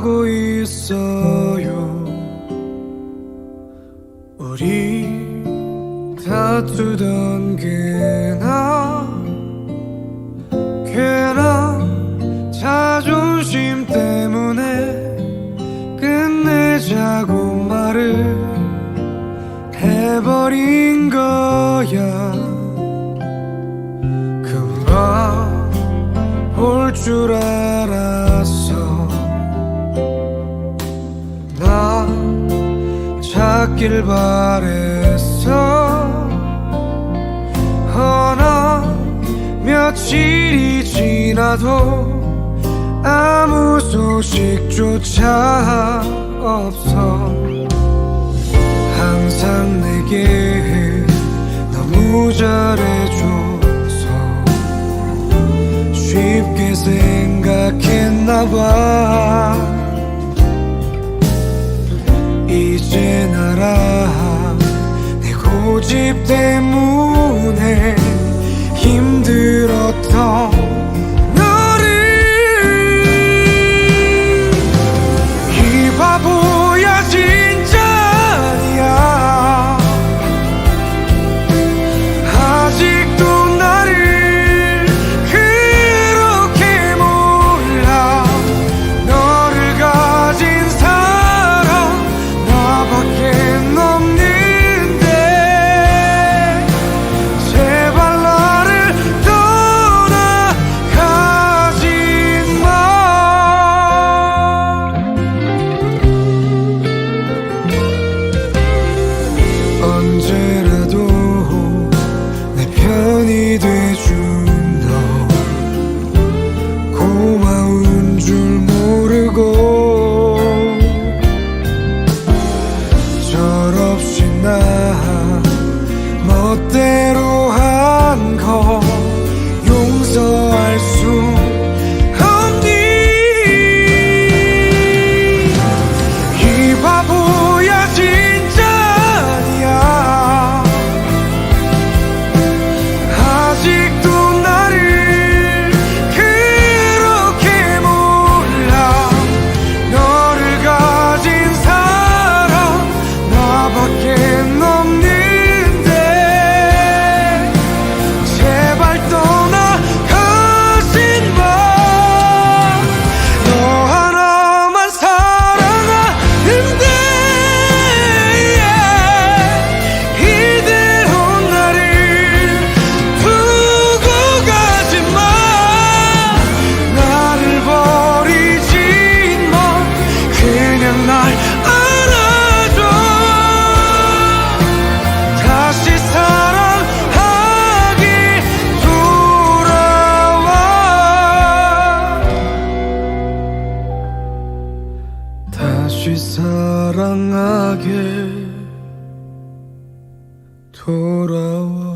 하고 있어요. 우리 다투던 게나 나를 해버린 거야. 그걸 올줄 알았어. 나 찾길 바랬어. 허나 며칠이 지나도 아무 소식조차 없어. 항상 내게 너무 잘해줘서 쉽게 생각했나봐. 이제 나라 내 고집 때문에 힘들어. 주인이 되주 돌아와.